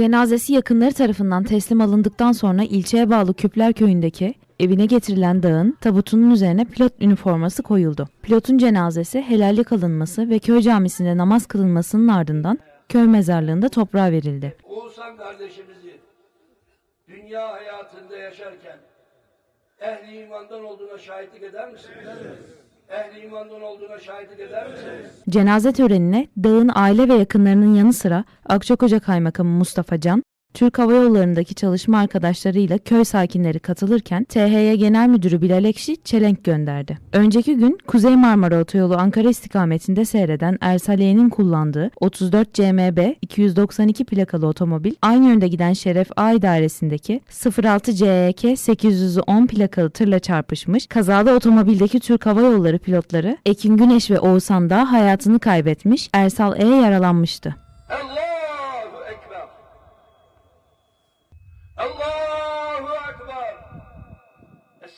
Cenazesi yakınları tarafından teslim alındıktan sonra ilçeye bağlı Küpler köyündeki evine getirilen dağın tabutunun üzerine pilot üniforması koyuldu. Pilotun cenazesi helallik alınması ve köy camisinde namaz kılınmasının ardından köy mezarlığında toprağa verildi. Oğuzhan kardeşimizi dünya hayatında yaşarken ehli imandan olduğuna şahitlik eder misiniz? Ehli imandan olduğuna şahitlik eder misiniz? Cenaze törenine dağın aile ve yakınlarının yanı sıra Akçakoca Kaymakamı Mustafa Can, Türk Hava Yolları'ndaki çalışma arkadaşlarıyla köy sakinleri katılırken THY Genel Müdürü Bilal Ekşi çelenk gönderdi. Önceki gün Kuzey Marmara Otoyolu Ankara istikametinde seyreden Ersaliye'nin kullandığı 34 CMB 292 plakalı otomobil aynı yönde giden Şeref A idaresindeki 06 CEK 810 plakalı tırla çarpışmış. Kazalı otomobildeki Türk Hava Yolları pilotları Ekin Güneş ve Oğuzhan Dağ hayatını kaybetmiş, Ersal E yaralanmıştı.